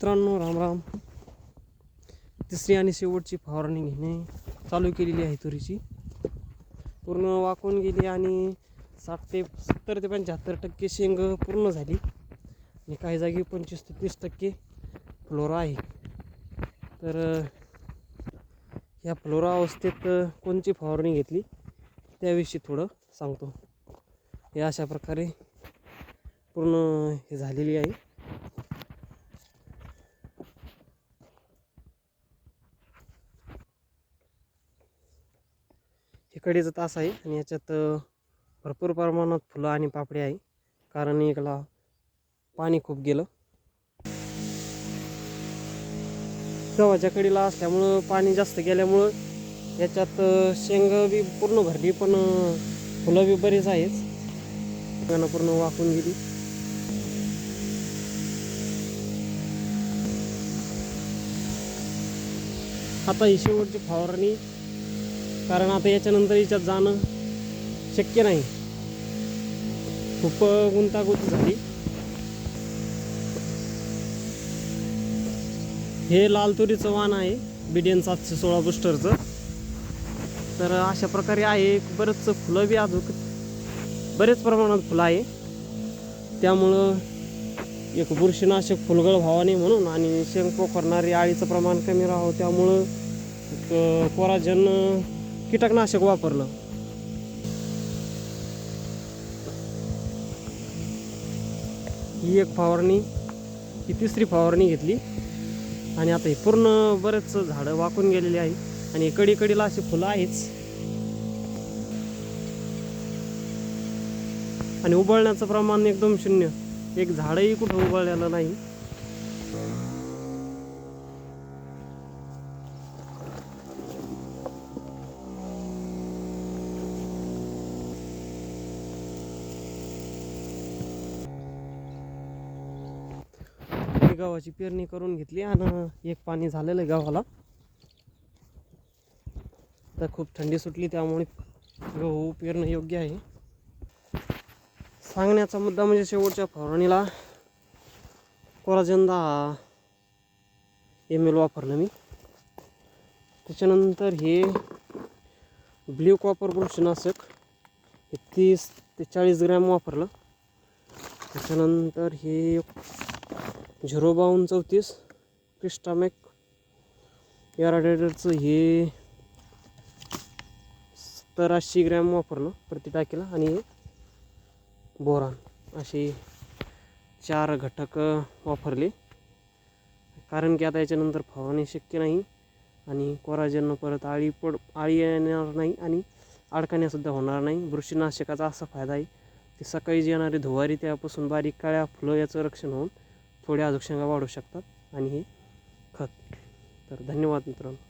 मित्रांनो राम राम. तिसरी आणि शेवटची फवारणी घेणे चालू केलेली आहे तुरीची. पूर्ण वाकून गेली आणि साठ ते सत्तर ते पंच्याहत्तर टक्के शेंग पूर्ण झाली. आणि काही जागी पंचवीस ते तीस टक्के फ्लोरा आहे. तर ह्या फ्लोरा अवस्थेत कोणची फवारणी घेतली त्याविषयी थोडं सांगतो. हे अशा प्रकारे पूर्ण हे झालेली आहे. हे कडीचं तास आहे आणि याच्यात भरपूर प्रमाणात फुलं आणि पापडी आहे. कारण इकडला पाणी खूप गेलं. गव्हाच्या कडीला असल्यामुळं पाणी जास्त गेल्यामुळं याच्यात शेंग बी पूर्ण भरली पण फुलं बी बरीच आहेच शेंगानं पूर्ण वाकून गेली. आता ही शेवटची फवारणी कारण आता याच्यानंतर याच्यात जाणं शक्य नाही. खूप गुंतागुंत झाली. हे लाल तुरीचं वाण आहे बीडीएन सातशे सोळा बुस्टरचं तर अशा प्रकारे आहे बरंच फुलं बी अजून बरेच प्रमाणात फुलं आहे. त्यामुळं एक बुरशीनाशक फुलगळ व्हावा म्हणून आणि शेंग पोखरणारी आळीचं प्रमाण कमी राहावं त्यामुळं कोराजन कीटकनाशक वापरलं. ही एक फवारणी ही तिसरी फवारणी घेतली. आणि आता ही पूर्ण बरेच झाडं वाकून गेलेली आहे आणि कडी कडीला अशी फुलं आहेच. आणि उबळण्याचं प्रमाण एकदम शून्य. एक झाडही कुठं उबळलेलं नाही. गव्हाची पेरणी करून घेतली आणि एक पाणी झालेलं आहे गव्हाला. तर खूप थंडी सुटली त्यामुळे गहू पेरणं योग्य आहे. सांगण्याचा मुद्दा म्हणजे शेवटच्या फवारणीला कोराजंदा एम एल वापरलं मी. त्याच्यानंतर हे ब्ल्यू कॉपर बुरशीनाशक हे तीस ते चाळीस ग्रॅम वापरलं. त्याच्यानंतर हे झिरो बावन्न चौतीस क्रिस्टामॅक एराडेटरचं हे सत्तर ऐंशी ग्रॅम वापरलं प्रति टाकीला आणि बोरान. असे चार घटक वापरले. कारण की आता याच्यानंतर फवारणी शक्य नाही आणि कोराजन परत आळी पड आळी येणार नाही आणि अडकण्यासुद्धा होणार नाही. बुरशीनाशकाचा असा फायदा आहे की सकाळी जी येणारी धुवारी त्यापासून बारीक काळ्या फुलं याचं रक्षण होऊन थोड्या अजूक शेंगा वाढू शकतात आणि हे खत. तर धन्यवाद मित्रांनो.